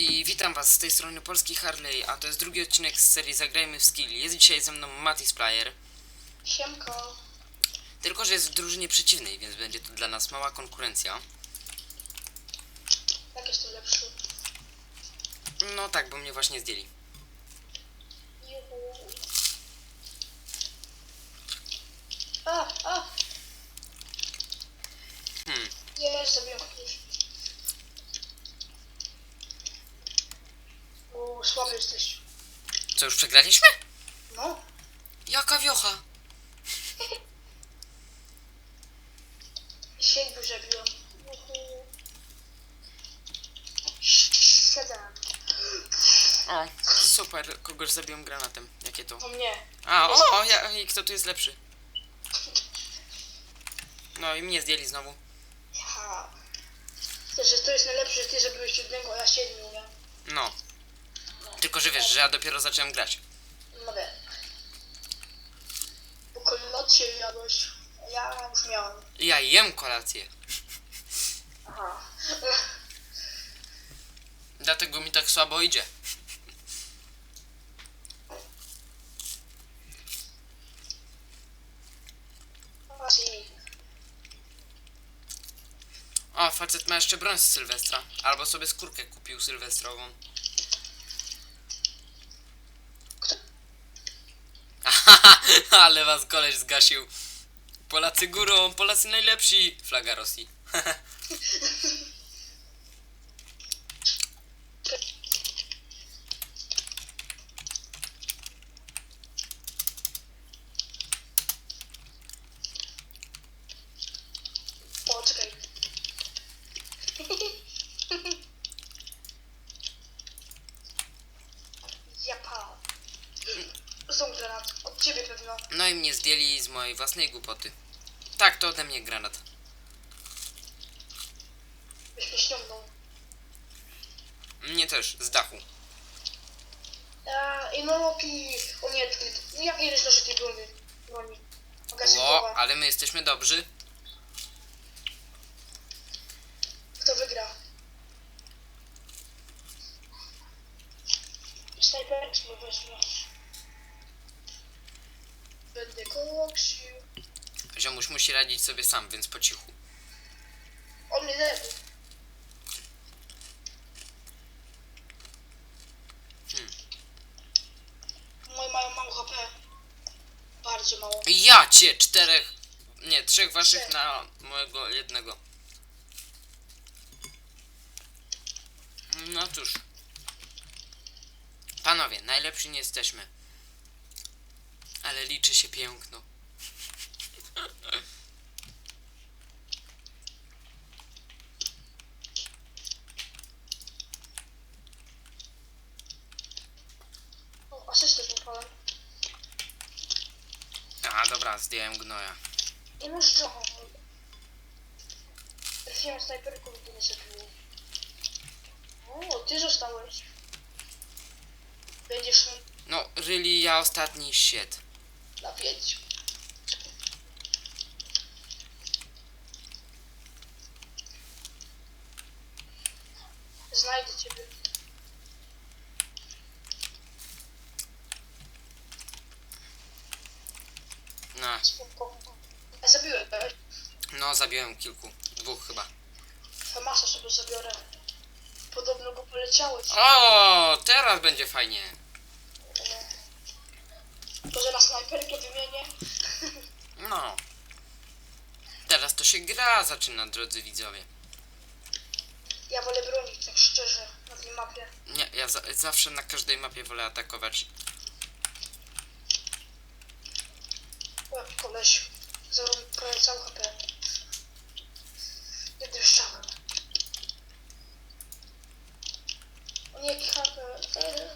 I witam was z tej strony Polski Harley, a to jest drugi odcinek z serii Zagrajmy w Skill. Jest dzisiaj ze mną Matis Player, Siemko. tylko że jest w drużynie przeciwnej, więc będzie to dla nas mała konkurencja. Jak jest to lepszy? No tak, bo mnie właśnie zdjęli. Juhu. A, a! Hmm, Jest, zabiłem już. Słaby jesteś. co już przegraliśmy? No. Jaka wiocha? Zabiłem. Juhu. Siedem. O, super, kogoś zabiłem granatem. Jakie to? O mnie. A, o, o ja, i kto tu jest lepszy? No i mnie zdjęli znowu. Ha. To, że to jest najlepsze, że ty zabiłeś jednego, a ja siedmiu, nie? No. Tylko, że wiesz, że ja dopiero zacząłem grać. No wiem. Po kolocie jadłeś. Ja już miałem. Ja jem kolację. Aha. Dlatego mi tak słabo idzie. Asi. O, facet ma jeszcze broń z Sylwestra. Albo sobie skórkę kupił sylwestrową. Kto? Ahaha, ale was koleś zgasił. Polacy górą, Polacy najlepsi. Flaga Rosji. O, czekaj. Japa. Są granat. Od ciebie pewno. No i mnie zdjęli z mojej własnej głupoty. Tak, to ode mnie granat. Byś mnie ściągnął. Mnie też, z dachu. A, I no pi. O nie, ty- jak nie że tej broni? Broni. O, Magazynowa. ale my jesteśmy dobrzy. Kto wygra? Snajper bo wezmę. Będę koksił. Ziomuś musi radzić sobie sam, więc po cichu. On mnie. Hmm. Moje mają mało HP. Bardzo mało. Ja cię, czterech, nie, trzech waszych na mojego jednego. No cóż. Panowie, najlepsi nie jesteśmy. Ale liczy się piękno. O, asystę złapałem. A dobra, zdjąłem gnoja. I trochę. Trafiłem snajperką, gdy nie zabiło. O, ty zostałeś. Będziesz No, really, ja ostatni shit. na pięć. Znajdę ciebie. No, Spoko. Ja zabiłem, e, no zabiłem kilku. Dwóch chyba. Famasa sobie zabiorę. Podobno go poleciałeś. O, teraz będzie fajnie. Może na snajperkę wymienię. No. Teraz to się gra zaczyna, drodzy widzowie. Ja wolę bronić, tak szczerze, na tej mapie. Nie, ja za, zawsze na każdej mapie wolę atakować. Łeb koleś. Zarobił prawie cały HP. Jednym strzałem. O nie, jaki HP. Eee.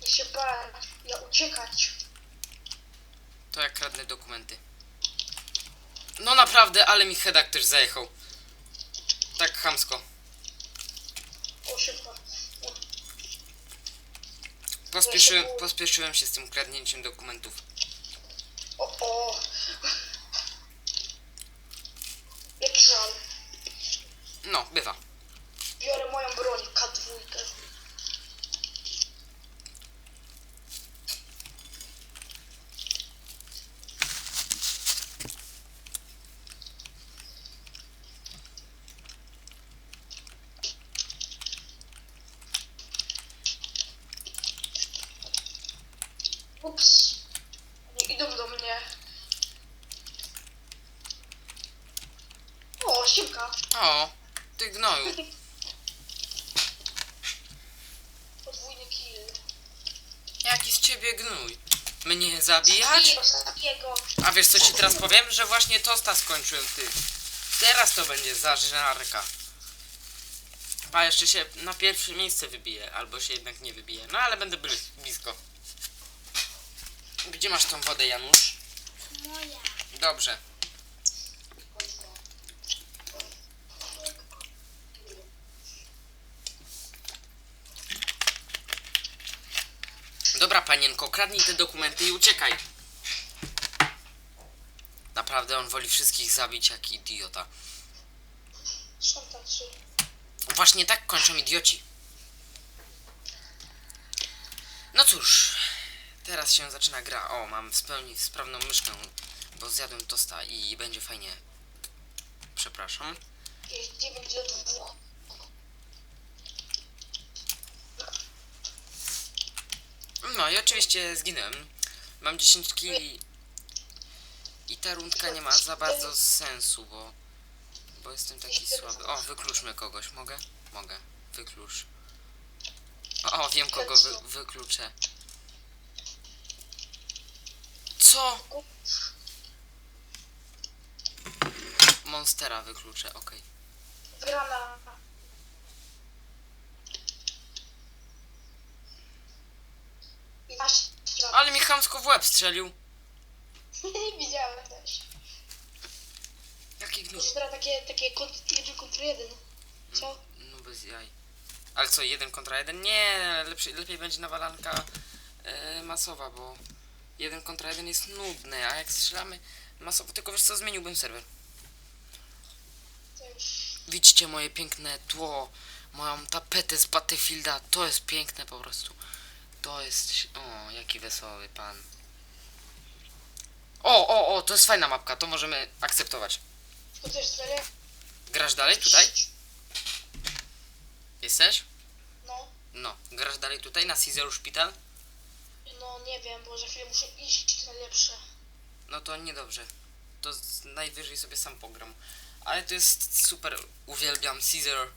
Ja się bałem. Ja uciekać. To jak kradnę dokumenty. No naprawdę, ale mi headak też zajechał. Tak chamsko. O, szybko. Pospieszy, pospieszyłem się z tym kradnięciem dokumentów. O, o. Jaki żal. No, bywa. Biorę Ups. Nie idą do mnie. O, siemka. O, ty gnoju. Podwójny kill. Jaki z ciebie gnój? Mnie zabijać? A wiesz co ci teraz powiem? Że właśnie tosta skończyłem ty. Teraz to będzie zażarka. A jeszcze się na pierwsze miejsce wybije, albo się jednak nie wybije. No ale będę bli- blisko. Gdzie masz tą wodę, Janusz? Moja. Dobrze. Dobra, panienko, kradnij te dokumenty i uciekaj. Naprawdę on woli wszystkich zabić jak idiota. Są tacy. Właśnie tak kończą idioci. No cóż, teraz się zaczyna gra. O, mam w pełni sprawną myszkę, bo zjadłem tosta i będzie fajnie. Przepraszam. Jest 9 do 2. No i oczywiście zginąłem. Mam 10 kili. I ta rundka nie ma za bardzo sensu, bo... Bo jestem taki słaby. O, wykluczmy kogoś. Mogę? Mogę. Wyklucz. O wiem kogo wy, wykluczę. Co? Monstera wykluczę, okej. Grana. Masz Ale mi chamsko w łeb strzelił. Widziałem też. Jaki gnój. Teraz takie, takie kont- jeden kontra jeden. Co? No bez jaj. Ale co, jeden kontra jeden? Nie, lepszy, lepiej będzie nawalanka e, masowa, bo jeden kontra jeden jest nudny, a jak strzelamy masowo, tylko wiesz co, zmieniłbym serwer. Widzicie moje piękne tło, moją tapetę z Battlefielda, to jest piękne po prostu. To jest, o, jaki wesoły pan. O, o, o, to jest fajna mapka, to możemy akceptować. To też? Grasz dalej tutaj? Jesteś? No. No, grasz dalej tutaj na Caesar Szpital? No nie wiem, bo za chwilę muszę iść najlepsze. No to niedobrze. To z- najwyżej sobie sam pogram. Ale to jest super. Uwielbiam Caesar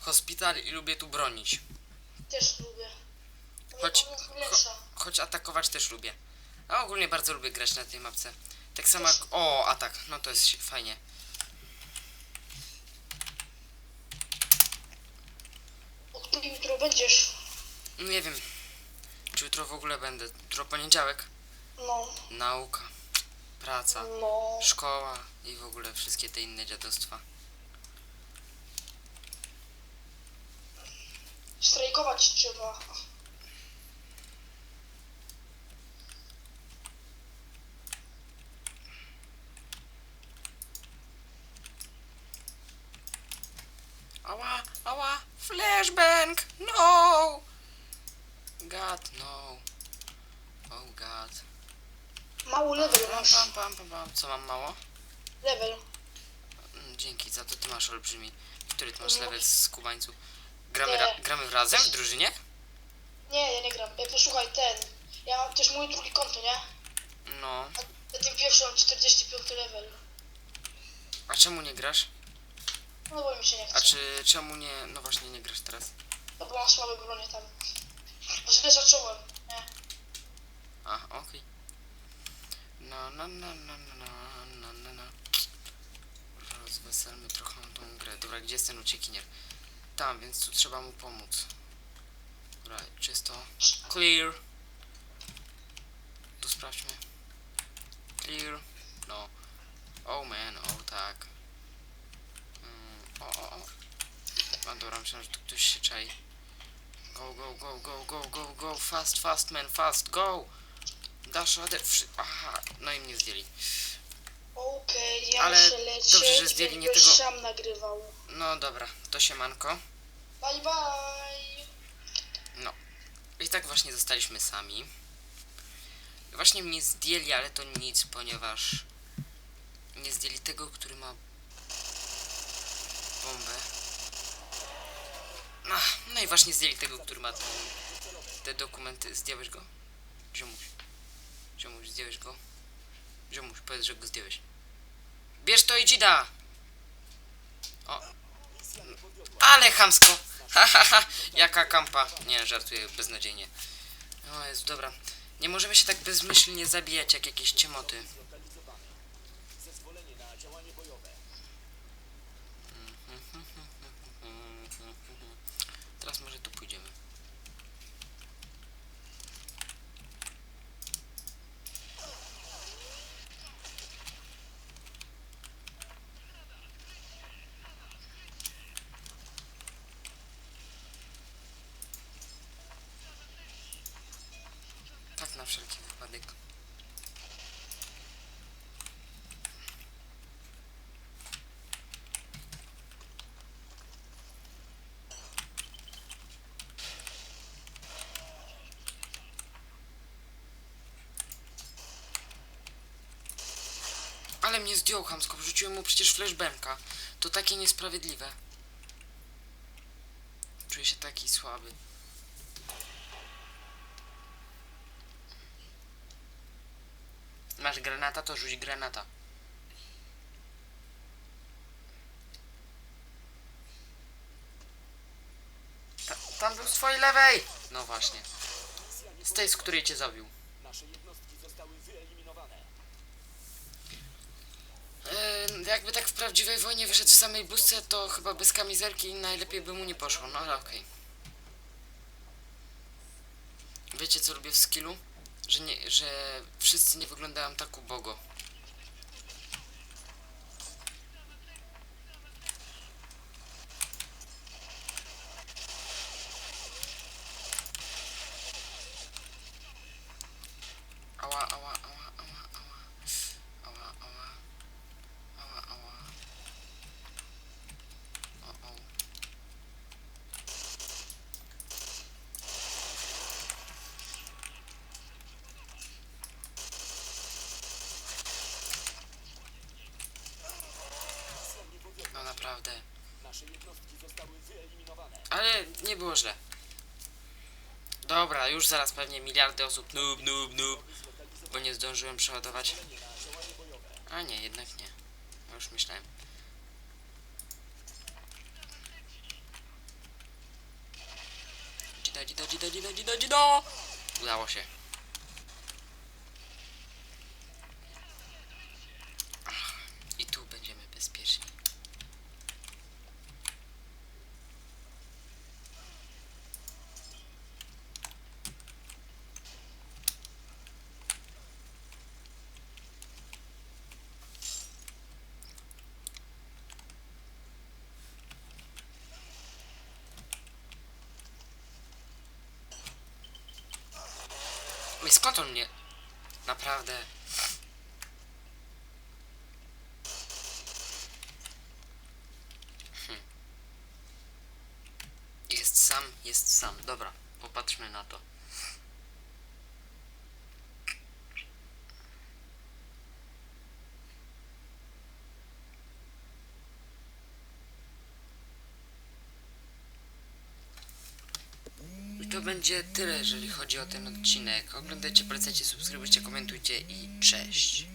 Hospital i lubię tu bronić. Też lubię. Ona jest lepsza. Choć atakować też lubię. A ogólnie bardzo lubię grać na tej mapce. Tak samo jak... O, atak. No to jest fajnie. O którym jutro będziesz? Nie wiem. Czy jutro w ogóle będę. Jutro poniedziałek. No. Nauka. Praca. No. Szkoła i w ogóle wszystkie te inne dziadostwa. Strajkować trzeba. Ała, ała, flashbang, no! God, no. Oh God. Mało level Pam, masz. pam, pam, pam, pam. Co mam mało? Level. Mm, Dzięki, za to ty masz olbrzymi. Który ty masz level z kubańcu? Gramy, Nie. ra gramy razem w drużynie? Nie, ja nie gram. Ja posłuchaj ten. Ja mam też mój drugi konto, nie? No. Na tym pierwszym mam 45 level. A czemu nie grasz? No bo mi się nie chce. A czy czemu nie... No właśnie, nie grasz teraz. No bo mam słabe bronie tam. Źle zacząłem. Nie. A, okej. No, no, no, no, no, no, no, no, no. Rozweselmy trochę tą grę. Dobra, gdzie jest ten uciekinier? Tam, więc tu trzeba mu pomóc. Dobra, czysto. Clear. Tu sprawdźmy. Clear. No. Oh man, oh tak. Mm, o, o, o. A dobra, myślałem, że tu ktoś się czai. Go, go, go, go, go, go, go, fast, fast man, fast, go! Dasz radę, wszy... Aha, no i mnie zdjęli. Okej, ja Ale muszę lecieć, dobrze, że zdjęli nie będziesz tego- sam nagrywał. No dobra, to się manko. Bye bye. I tak właśnie zostaliśmy sami. Właśnie mnie zdjęli, ale to nic, ponieważ nie zdjęli tego, który ma bombę. Ach, no i właśnie zdjęli tego, który ma te dokumenty. Zdjąłeś go? Ziomuś. Ziomuś, zdjąłeś go? Ziomuś, powiedz, że go zdjąłeś. Bierz to i dzida! O. Ale chamsko! Ha, ha, ha. Jaka kampa. Nie, żartuję beznadziejnie. O jest dobra. Nie możemy się tak bezmyślnie zabijać jak jakieś ciemoty. Teraz może tu pójdziemy. Tak na wszelki wypadek. Ale mnie zdjął chamsko, wrzuciłem mu przecież flashbanka. To takie niesprawiedliwe. Czuję się taki słaby. Masz granata, to rzuć granata. Ta, tam był z twojej lewej! No właśnie. Z tej, z której cię zabił. Nasze jednostki zostały wyeliminowane. Jakby tak w prawdziwej wojnie wyszedł w samej busce, to chyba bez kamizelki najlepiej by mu nie poszło, no ale okej. Wiecie co lubię w skillu? Że, nie, że wszyscy nie wyglądają tak ubogo. Ała, ała, ała, ała, ała. Ała, ała. Ała, ała. O, o. No naprawdę. Nasze jednostki zostały wyeliminowane. Ale nie było źle. Dobra, już zaraz pewnie miliardy osób noob, noob, noob. Bo nie zdążyłem przeładować. A nie, jednak nie. Już myślałem. Dzida, dzida, dzida, dzida, dzida, dzida! Udało się. Ach, I tu będziemy bezpieczni. Ej, skąd on mnie? Naprawdę. Hm. Jest sam, jest sam. Dobra, popatrzmy na to. Tyle, jeżeli chodzi o ten odcinek. Oglądajcie, polecajcie, subskrybujcie, komentujcie i cześć.